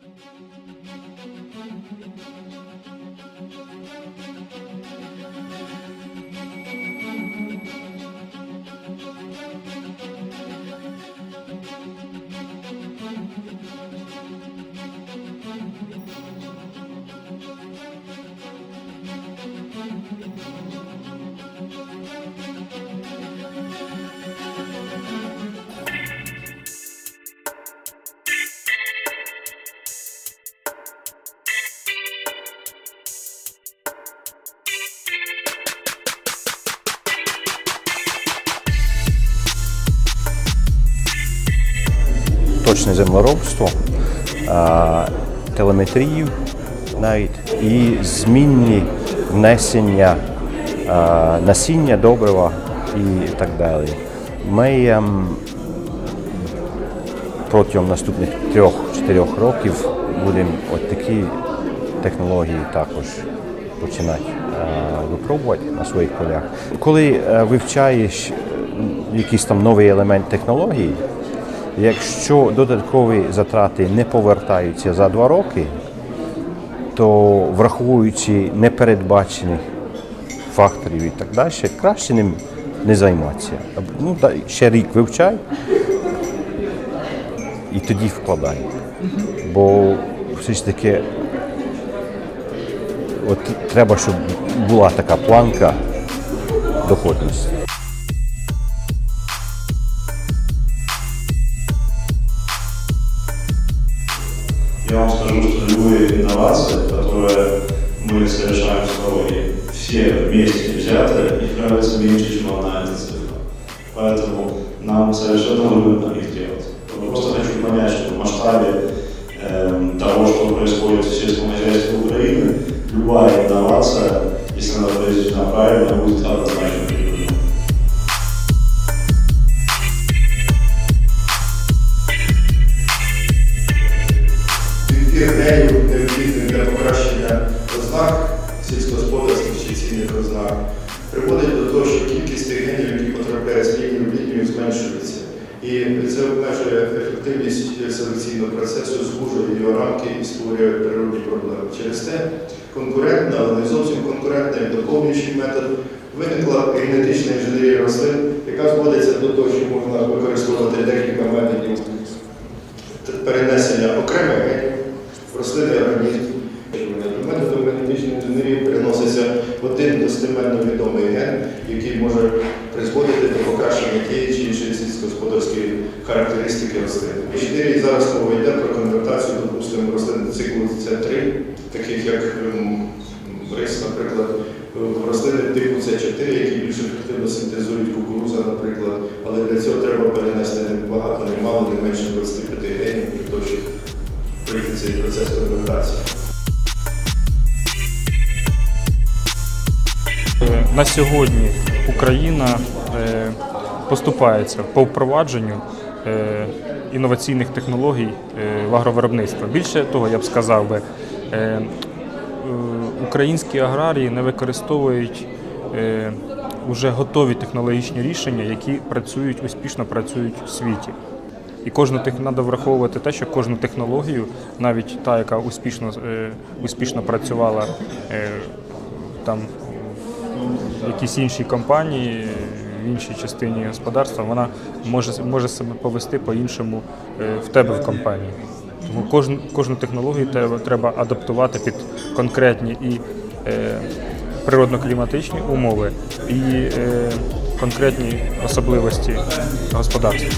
Thank you. Точне землеробство, телеметрію навіть і змінні внесення насіння, добрива і так далі. Ми ем, протягом наступних трьох-чотирьох років будемо от такі технології також починати випробувати на своїх полях. Коли е, вивчаєш е, якийсь там новий елемент технології, якщо додаткові затрати не повертаються за два роки, то враховуючи непередбачених факторів і так далі, краще ним не займатися. Ну, ще рік вивчай, і тоді вкладай. Бо все ж таки от треба, щоб була така планка доходності. Я вам скажу, что любые инновации, которые мы совершаем в Строе, все вместе взятые, их нравится меньше, чем одна эта цифра. Поэтому нам совершенно выгодно их делать. Я просто хочу понять, что в масштабе эм, того, что происходит в сельском хозяйстве Украины, любая инновация, если она произведена правильно, будет однозначно необхідний для покращення ознак сільськогосподарських чи цінних ознак приводить до того, що кількість тих генів, які потрапляють з лінії в лінію, зменшується. І це обмежує ефективність селекційного процесу, звужує його рамки і створює природні проблеми. Через те конкурентна, але не зовсім конкурентна і доповнюючий метод виникла генетична інженерія рослин, яка зводиться до того, що можна використовувати декілька методів перенесення окремих достеменно відомий ген, який може призводити до покращення тієї чи іншої сільськогосподарської характеристики рослини. І чотири зараз мова йде про конвертацію, допустимо, рослин циклу С3, таких як ем, рис, наприклад, рослини типу С4, які більш ефективно синтезують кукуруза, наприклад. Але для цього треба перенести не багато, не мало, не менше 25 генів для того, щоб пройти цей процес конвертації. На сьогодні Україна е, поступається по впровадженню е, інноваційних технологій е, в агровиробництво. Більше того, я б сказав би, українські аграрії не використовують вже готові технологічні рішення, які працюють успішно працюють у світі. І кожну треба враховувати те, що кожну технологію, навіть та, яка успішно, успішно працювала там в якійсь іншій компанії, в іншій частині господарства, вона може, може себе повести по-іншому е, в тебе в компанії. Тому кожну, кожну технологію треба, треба адаптувати під конкретні і е, природно-кліматичні умови, і е, конкретні особливості господарства.